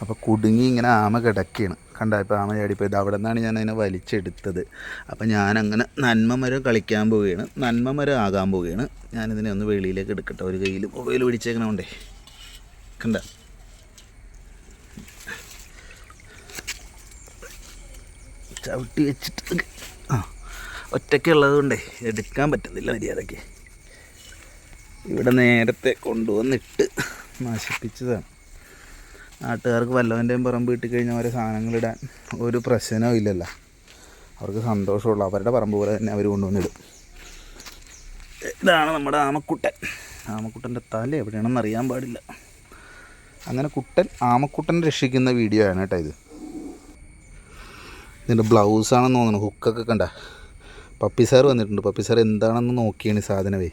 അപ്പോൾ കുടുങ്ങി ഇങ്ങനെ ആമ കിടക്കുകയാണ് കണ്ട ഇപ്പോൾ ആമ ചാടിപ്പോയത്. അവിടെ നിന്നാണ് ഞാൻ അതിനെ വലിച്ചെടുത്തത്. അപ്പോൾ ഞാനങ്ങനെ നന്മ മരം കളിക്കാൻ പോവുകയാണ്. നന്മ മരം ആകാൻ പോവുകയാണ്. ഞാനിതിനെ ഒന്ന് വെളിയിലേക്ക് എടുക്കട്ടെ. ഒരു കയ്യിൽ മൊബൈൽ പിടിച്ചേക്കണോണ്ടേ കണ്ട. ചവിട്ടി വെച്ചിട്ട് ആ ഒറ്റയ്ക്ക് കൊണ്ടേ എടുക്കാൻ പറ്റുന്നില്ല മര്യാദയ്ക്ക്. ഇവിടെ നേരത്തെ കൊണ്ടുവന്നിട്ട് നശിപ്പിച്ചതാണ്. നാട്ടുകാർക്ക് വല്ലവന്റെയും പറമ്പ് കിട്ടിക്കഴിഞ്ഞാൽ അവരെ സാധനങ്ങളിടാൻ ഒരു പ്രശ്നവും ഇല്ലല്ലോ. അവർക്ക് സന്തോഷമുള്ള. അവരുടെ പറമ്പ് പോലെ തന്നെ അവർ കൊണ്ടുവന്നിടും. ഇതാണ് നമ്മുടെ ആമക്കുട്ടൻ. ആമക്കുട്ടന്റെ തല എവിടെയാണെന്ന് അറിയാൻ പാടില്ല. അങ്ങനെ കുട്ടൻ ആമക്കുട്ടൻ രക്ഷിക്കുന്ന വീഡിയോ ആണ് കേട്ടോ ഇത്. ഇതിന്റെ ബ്ലൗസാണെന്ന് തോന്നുന്നു. ഹുക്കൊക്കെ കണ്ട. പപ്പി സാർ വന്നിട്ടുണ്ട്. പപ്പി സാർ എന്താണെന്ന് നോക്കിയാണ് സാധനമേ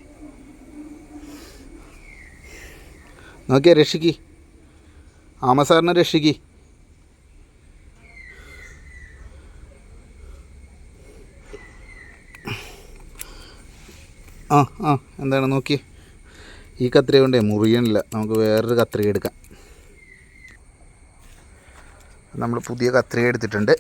നോക്കിയാ രക്ഷിക്ക്. ആമ സാറിനെ രക്ഷിക്ക്. ആ ആ എന്താണ് നോക്കി. ഈ കത്രിക കൊണ്ടേ മുറിയണില്ല. നമുക്ക് വേറൊരു കത്രിക എടുക്കാം. നമ്മൾ പുതിയ കത്രിക എടുത്തിട്ടുണ്ട്.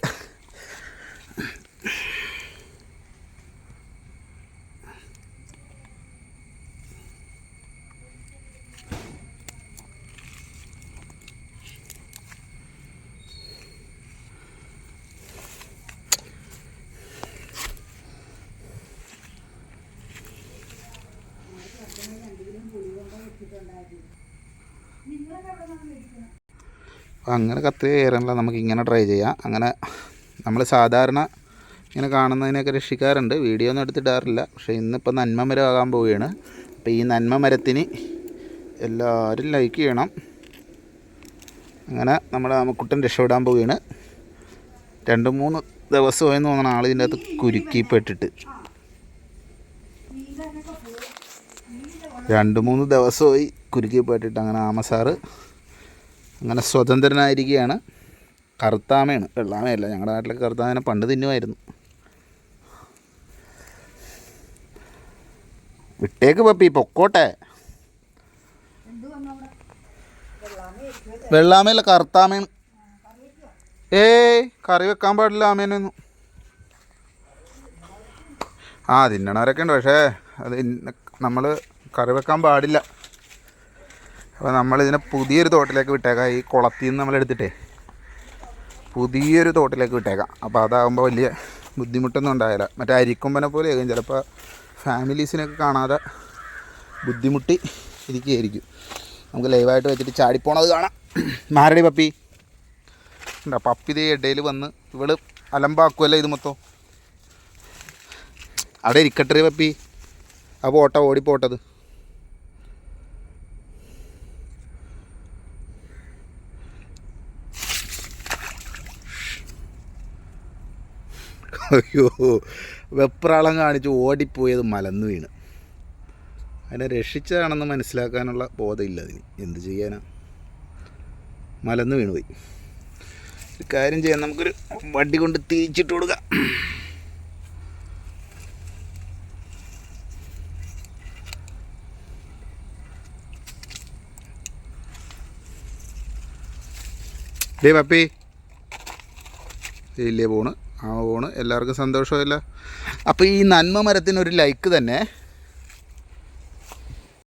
അങ്ങനെ കത്ത് കയറാനുള്ള നമുക്ക് ഇങ്ങനെ ട്രൈ ചെയ്യാം. അങ്ങനെ നമ്മൾ സാധാരണ ഇങ്ങനെ കാണുന്നതിനൊക്കെ രക്ഷിക്കാറുണ്ട്. വീഡിയോ ഒന്നും എടുത്തിടാറില്ല. പക്ഷേ ഇന്നിപ്പോൾ നന്മ മരം ആകാൻ പോവുകയാണ്. അപ്പോൾ ഈ നന്മ മരത്തിന് എല്ലാവരും ലൈക്ക് ചെയ്യണം. അങ്ങനെ നമ്മുടെ ആമക്കുട്ടൻ രക്ഷപ്പെടാൻ പോവുകയാണ്. രണ്ട് മൂന്ന് ദിവസമായി തോന്നണം ആൾ ഇതിന്റെ അകത്ത് കുരുക്കിപ്പെട്ടിട്ട്. രണ്ട് മൂന്ന് ദിവസമായി കുരുക്കിപ്പെട്ടിട്ട് അങ്ങനെ ആമസാറ് അങ്ങനെ സ്വതന്ത്രനായിരിക്കുകയാണ്. കറുത്താമയാണ്. വെള്ളാമയല്ല ഞങ്ങളുടെ നാട്ടിലൊക്കെ കറുത്താമേനെ പണ്ട് തിന്നുമായിരുന്നു. വിട്ടേക്ക് പപ്പി പൊക്കോട്ടെ. വെള്ളാമയല്ല കറുത്താമയാണ്. ഏയ് കറി വെക്കാൻ പാടില്ല ആമേനൊന്നും ആ തിന്നണവരൊക്കെ ഉണ്ട് പക്ഷേ അത് നമ്മൾ കറി വെക്കാൻ പാടില്ല. അപ്പോൾ നമ്മളിതിനെ പുതിയൊരു തോട്ടിലേക്ക് വിട്ടേക്കാം. ഈ കുളത്തിൽ നിന്ന് നമ്മൾ എടുത്തിട്ടേ. പുതിയൊരു തോട്ടിലേക്ക് വിട്ടേക്കാം. അപ്പോൾ അതാകുമ്പോൾ വലിയ ബുദ്ധിമുട്ടൊന്നും ഉണ്ടായില്ല മറ്റേ അരിക്കൊമ്പനെ ആയിരിക്കും. ചിലപ്പോൾ ഫാമിലീസിനൊക്കെ കാണാതെ ബുദ്ധിമുട്ടി ഇരിക്കുകയായിരിക്കും. നമുക്ക് ലൈവായിട്ട് വെച്ചിട്ട് ചാടിപ്പോണത് കാണാം. മാരടി പപ്പി. ഉണ്ടോ പപ്പി ഇതേ ഇടയിൽ വന്ന് ഇവൾ അലമ്പാക്കുമല്ലോ ഇത് മൊത്തം? അവിടെ ഇരിക്കട്ടെ പപ്പി. ആ പോട്ടെ ഓടിപ്പോട്ടത്. അയ്യോ. വെപ്രാളം കാണിച്ച് ഓടിപ്പോയത് മലന്ന് വീണ്. അതിനെ രക്ഷിച്ചതാണെന്ന് മനസ്സിലാക്കാനുള്ള ബോധമില്ല അതിന്. എന്ത് ചെയ്യാനാ? മലന്ന് വീണ് പോയി. ഒരു കാര്യം ചെയ്യാം. നമുക്കൊരു വണ്ടി കൊണ്ട് തിരിച്ചിട്ട് കൊടുക്കാം. ഡേ പപ്പി. ഇല്ലേ പോണ്. ആ ഓണ് എല്ലാവർക്കും സന്തോഷമല്ല? അപ്പോൾ ഈ നന്മ മരത്തിനൊരു ലൈക്ക് തന്നെ.